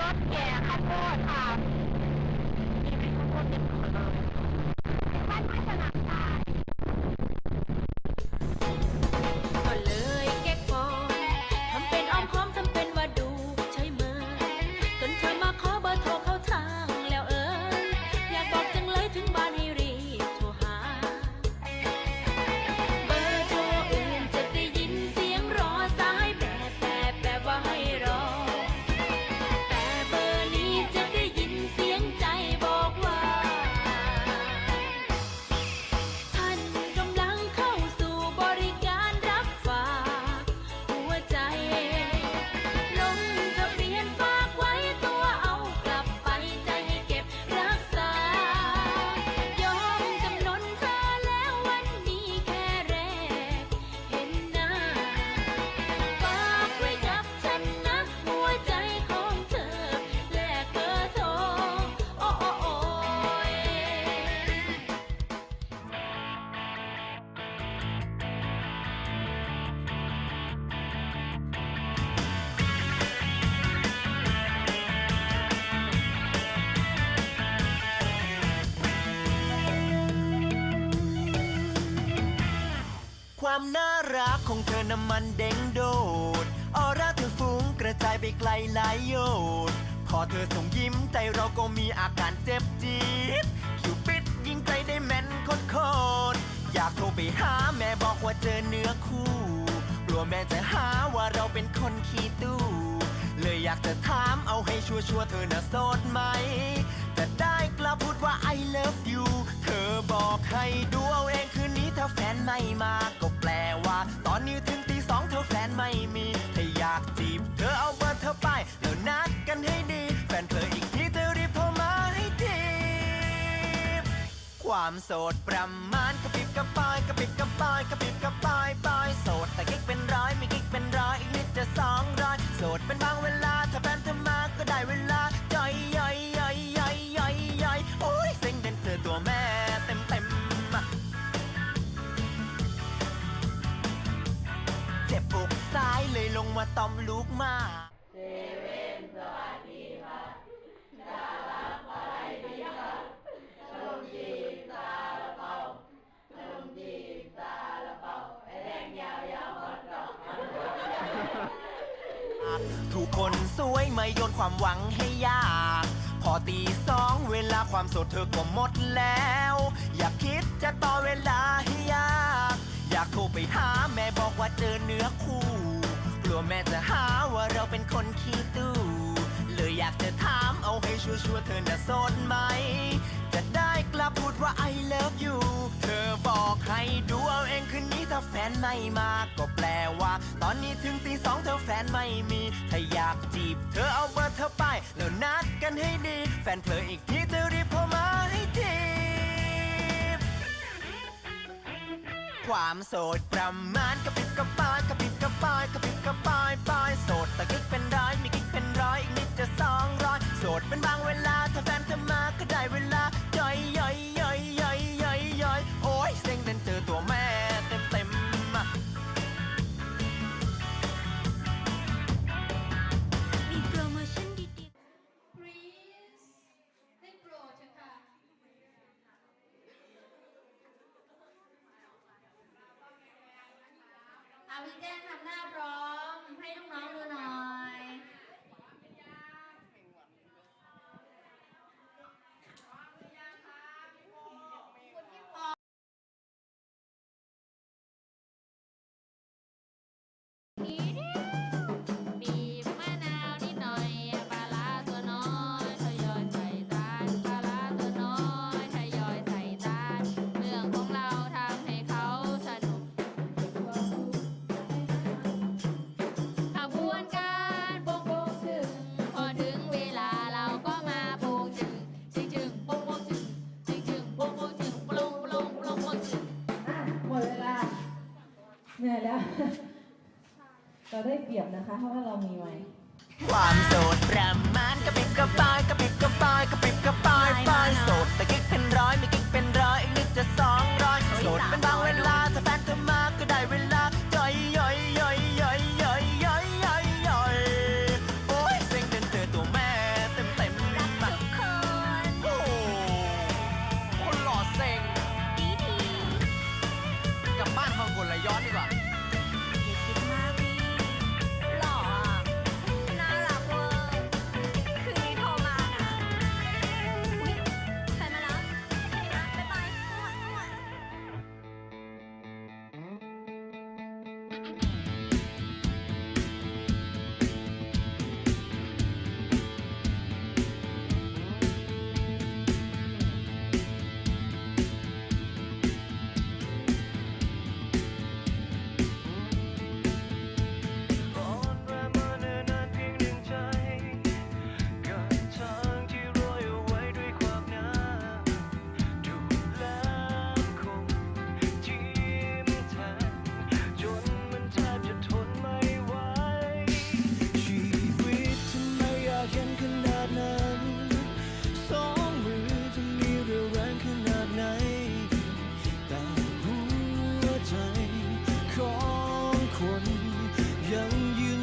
รถแก่ข้าวโพดค่ะ น้ำมันเด้งโดด ออร่าเธอฟุ้งกระจายไปไกลหลายโยชน์พอเธอส่งยิ้มใจเราก็มีอาการเจ็บจี๊ดคิวปิดยิงใจได้แม่นโคตรโคตรอยากโทรไปหาแม่บอกว่าเจอเนื้อคู่ กลัวแม่จะหาว่าเราเป็นคนขี้ตู้เลยอยากจะถามเอาให้ชัวร์ๆเธอน่ะโสดไหม จะได้กล้าพูดว่า I love you เธอบอกให้ดูเอาเองคืนนี้ถ้าแฟนไม่มา ความโสดประมาณกระปิบกระปายกระปิบกระปายกระปิบกระปายปายโสดแต่กิ๊กเป็นร้อยไม่กิ๊กเป็นร้อยอีกนิดจะสองร้อยโสดเป็นบางเวลาถ้าแฟนเธอมาก็ได้เวลาย่อยย่อยย่อยย่อยย่อยย่อยโอ้ยเซ็งเด่นเธอตัวแม่เต็มเต็มเจ็บอกซ้ายเลยลงมาตอมลูกมา คนสวยไม่โยนความหวังให้ยาก พอตีสองเวลาความสดเธอก็หมดแล้ว อยากคิดจะต่อเวลาให้ยาก อยากโทรไปหาแม่บอกว่าเจอเนื้อคู่ กลัวแม่จะหาว่าเราเป็นคนขี้ตู้ เลยอยากจะถามเอาให้ชัวร์ๆเธอน่ะสดไหม นี้ถ้าแฟนไม่มาก็แปลว่า ตอนนี้ถึงตีสองเธอแฟนไม่มี ถ้าอยากจีบ เธอเอาเบอร์เธอไป แล้วนัดกันให้ดี แฟนเธออีกทีเธอรีบโทรมาให้ทีความโสดประมาณกระปิบกระปายกระปิบกระปายกระปิบกระปายปายโสดแต่กิ๊กเป็นด เราได้เปรียบนะคะ เพราะว่าเรามีไว้ความโสดประมาณก็ะปิบก็ะปายก็ะปิบก็ะปายก็ะปิบก็ะปายปายโสดแต่กิ๊กเป็นร้อยมีกิ๊กเป็นร้อยอีกนิดจะสองร้อยโสดเป็นบางเวลาถ้าแฟนเธอมากก็ได้เวลาย่อยย่อยย่อยย่อยย่อยย่อยย่อยย่อยโอ้ยเซ็งเป็นเธอตัวแม่เต็มเต็มรักทุกคนโอ้คนหล่อเซ็งกลับบ้านฟังกลไลย้อนดีกว่า 困，人ยั